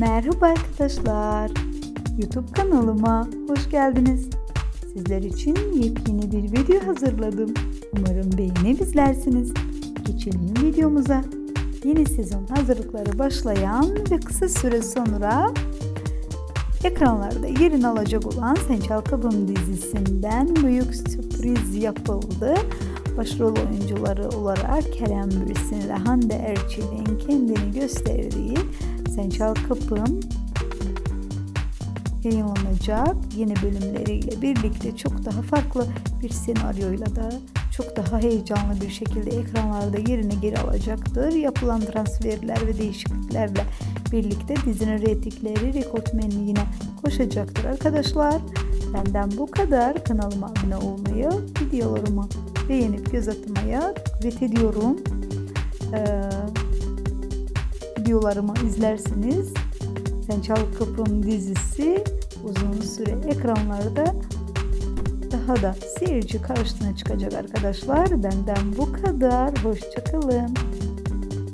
Merhaba arkadaşlar. YouTube kanalıma hoş geldiniz. Sizler için yepyeni bir video hazırladım. Umarım beğenip izlersiniz. Geçelim videomuza. Yeni sezon hazırlıkları başlayan ve kısa süre sonra ekranlarda yerini alacak olan Sen Çal Kapım dizisinden büyük sürpriz yapıldı. Başrol oyuncuları olarak Kerem Bürsin ve Hande Erçel'in kendini gösterdiği Sen Çal Kapım yayınlanacak yeni bölümleriyle birlikte çok daha farklı bir senaryoyla da çok daha heyecanlı bir şekilde ekranlarda yerini geri alacaktır. Yapılan transferler ve değişikliklerle birlikte dizinin reytingleri rekortmenliğine koşacaktır arkadaşlar. Benden bu kadar. Kanalıma abone olmayı, videolarımı beğenip göz atmaya davet ediyorum. Videolarımı izlersiniz. Sen Çal Kapım dizisi uzun süre ekranlarda daha da seyirci karşısına çıkacak arkadaşlar. Benden bu kadar. Hoşçakalın.